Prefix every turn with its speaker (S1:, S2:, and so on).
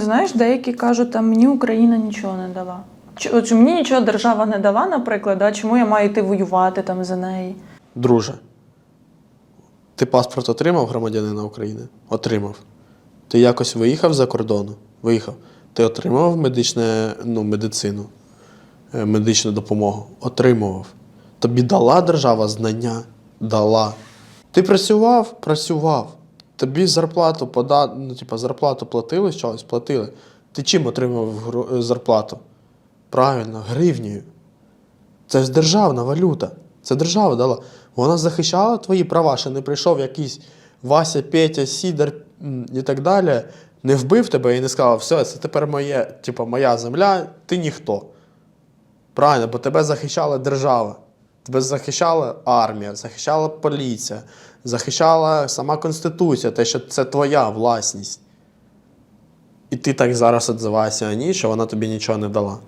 S1: Знаєш, деякі кажуть, там мені Україна нічого не дала. Чи, мені нічого держава не дала, наприклад, а чому я маю йти воювати там за неї?
S2: Друже, ти паспорт отримав громадянина України? Отримав. Ти якось виїхав за кордону? Виїхав. Ти отримав медичне, ну, медицину, е, медичну допомогу? Отримував. Тобі дала держава знання? Дала. Ти працював? Працював. Тобі зарплату пода... ну, типу, зарплату платили чогось? Платили. Ти чим отримав гро- е, зарплату? Правильно, гривнею. Це ж державна валюта. Це держава дала. Вона захищала твої права, що не прийшов якийсь Вася, Петя, Сідор і так далі, не вбив тебе і не сказав, все, це тепер моє, типу, моя земля, ти ніхто. Правильно, бо тебе захищала держава. Тебе захищала армія, захищала поліція, захищала сама Конституція, те, що це твоя власність. І ти так зараз відзиваєшся о ній, що вона тобі нічого не дала.